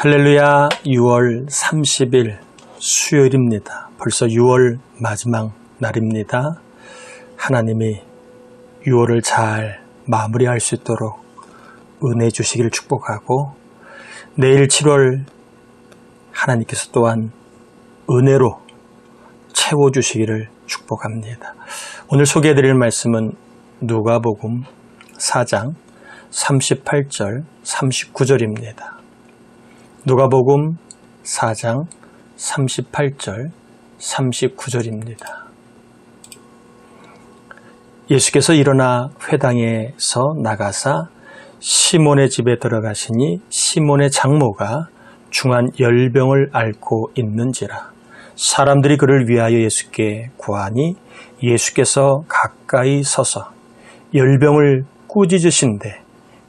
할렐루야 6월 30일 수요일입니다. 벌써 6월 마지막 날입니다. 하나님이 6월을 잘 마무리할 수 있도록 은혜 주시기를 축복하고 내일 7월 하나님께서 또한 은혜로 채워주시기를 축복합니다. 오늘 소개해드릴 말씀은 누가복음 4장 38절 39절입니다. 누가복음 4장 38절 39절입니다. 예수께서 일어나 회당에서 나가사 시몬의 집에 들어가시니 시몬의 장모가 중한 열병을 앓고 있는지라 사람들이 그를 위하여 예수께 구하니 예수께서 가까이 서서 열병을 꾸짖으신데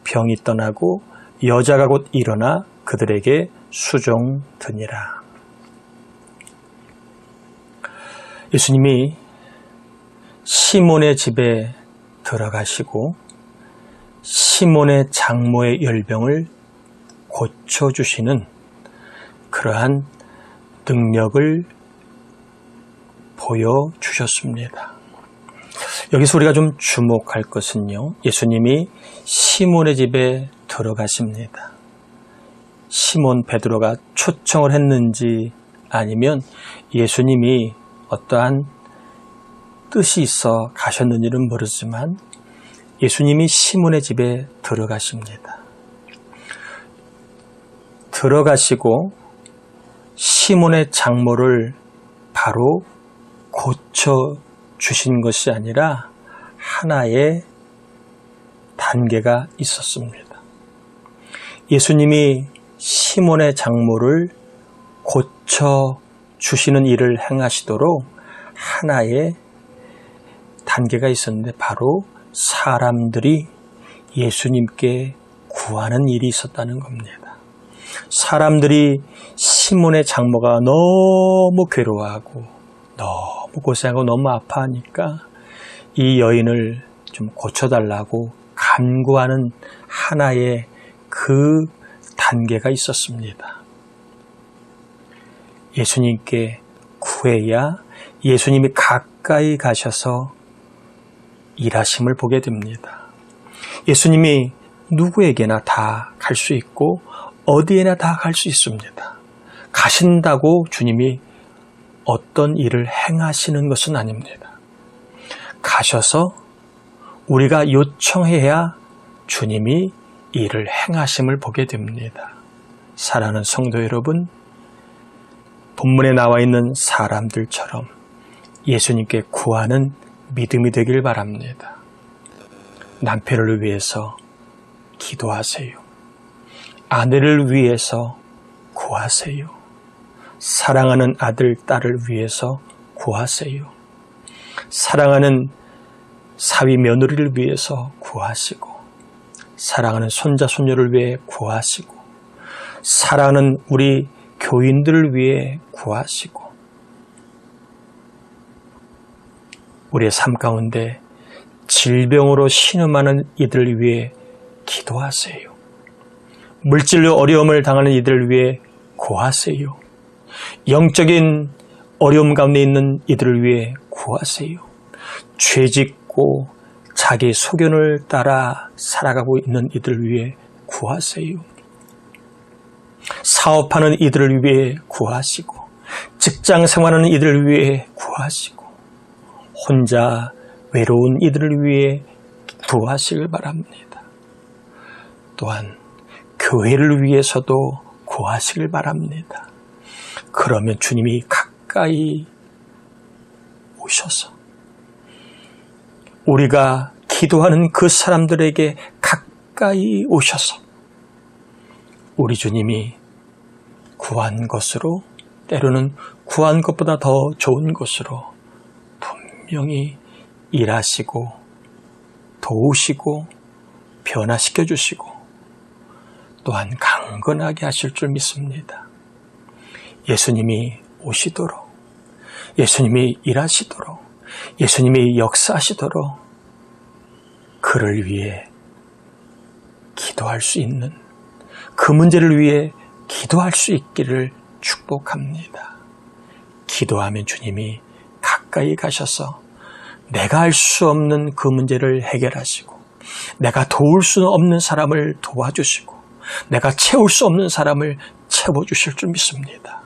병이 떠나고 여자가 곧 일어나 그들에게 수종 드니라. 예수님이 시몬의 집에 들어가시고 시몬의 장모의 열병을 고쳐주시는 그러한 능력을 보여주셨습니다. 여기서 우리가 좀 주목할 것은요. 예수님이 시몬의 집에 들어가십니다. 시몬 베드로가 초청을 했는지 아니면 예수님이 어떠한 뜻이 있어 가셨는지는 모르지만 예수님이 시몬의 집에 들어가십니다. 들어가시고 시몬의 장모를 바로 고쳐 주신 것이 아니라 하나의 단계가 있었습니다. 예수님이 시몬의 장모를 고쳐 주시는 일을 행하시도록 하나의 단계가 있었는데 바로 사람들이 예수님께 구하는 일이 있었다는 겁니다. 사람들이 시몬의 장모가 너무 괴로워하고 너무 고생하고 너무 아파하니까 이 여인을 좀 고쳐달라고 간구하는 하나의 그 단계가 있었습니다. 예수님께 구해야 예수님이 가까이 가셔서 일하심을 보게 됩니다. 예수님이 누구에게나 다 갈 수 있고 어디에나 다 갈 수 있습니다. 가신다고 주님이 어떤 일을 행하시는 것은 아닙니다. 가셔서 우리가 요청해야 주님이 일을 행하심을 보게 됩니다. 사랑하는 성도 여러분, 본문에 나와 있는 사람들처럼 예수님께 구하는 믿음이 되길 바랍니다. 남편을 위해서 기도하세요. 아내를 위해서 구하세요. 사랑하는 아들, 딸을 위해서 구하세요. 사랑하는 사위 며느리를 위해서 구하시고, 사랑하는 손자, 손녀를 위해 구하시고, 사랑하는 우리 교인들을 위해 구하시고, 우리의 삶 가운데 질병으로 신음하는 이들을 위해 기도하세요. 물질로 어려움을 당하는 이들을 위해 구하세요. 영적인 어려움 가운데 있는 이들을 위해 구하세요. 죄 짓고 자기 소견을 따라 살아가고 있는 이들을 위해 구하세요. 사업하는 이들을 위해 구하시고 직장 생활하는 이들을 위해 구하시고 혼자 외로운 이들을 위해 구하시길 바랍니다. 또한 교회를 위해서도 구하시길 바랍니다. 그러면 주님이 가까이 오셔서 우리가 기도하는 그 사람들에게 가까이 오셔서 우리 주님이 구한 것으로 때로는 구한 것보다 더 좋은 것으로 분명히 일하시고 도우시고 변화시켜 주시고 또한 강건하게 하실 줄 믿습니다. 예수님이 오시도록 예수님이 일하시도록 예수님이 역사하시도록 그를 위해 기도할 수 있는 그 문제를 위해 기도할 수 있기를 축복합니다. 기도하면 주님이 가까이 가셔서 내가 할 수 없는 그 문제를 해결하시고 내가 도울 수 없는 사람을 도와주시고 내가 채울 수 없는 사람을 채워주실 줄 믿습니다.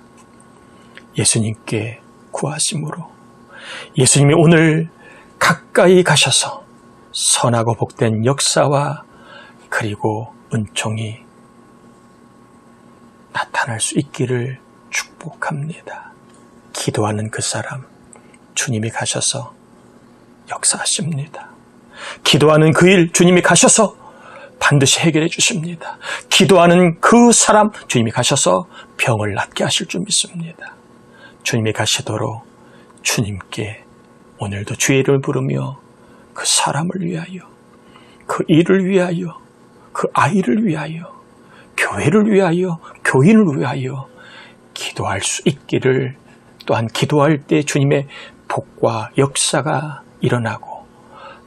예수님께 구하심으로 예수님이 오늘 가까이 가셔서 선하고 복된 역사와 그리고 은총이 나타날 수 있기를 축복합니다. 기도하는 그 사람, 주님이 가셔서 역사하십니다. 기도하는 그 일, 주님이 가셔서 반드시 해결해 주십니다. 기도하는 그 사람, 주님이 가셔서 병을 낫게 하실 줄 믿습니다. 주님이 가시도록 주님께 오늘도 주의 이름을 부르며 그 사람을 위하여, 그 일을 위하여, 그 아이를 위하여, 교회를 위하여, 교인을 위하여 기도할 수 있기를 또한 기도할 때 주님의 복과 역사가 일어나고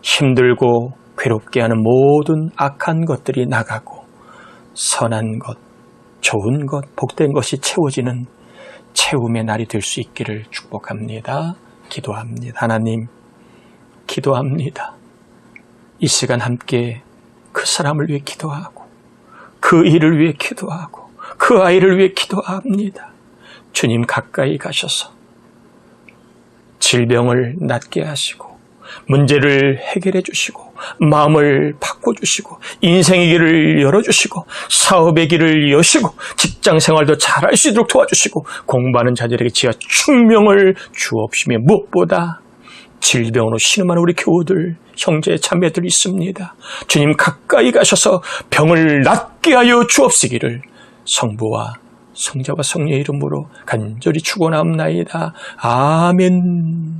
힘들고 괴롭게 하는 모든 악한 것들이 나가고 선한 것, 좋은 것, 복된 것이 채워지는 채움의 날이 될 수 있기를 축복합니다. 기도합니다. 하나님, 기도합니다. 이 시간 함께 그 사람을 위해 기도하고 그 일을 위해 기도하고 그 아이를 위해 기도합니다. 주님 가까이 가셔서 질병을 낫게 하시고 문제를 해결해 주시고 마음을 바꿔주시고 인생의 길을 열어주시고 사업의 길을 여시고 직장 생활도 잘할 수 있도록 도와주시고 공부하는 자들에게 지하 충명을 주옵시며 무엇보다 질병으로 신음하는 우리 교우들 형제 자매들 있습니다. 주님 가까이 가셔서 병을 낫게 하여 주옵시기를 성부와 성자와 성령의 이름으로 간절히 축원하옵나이다. 아멘.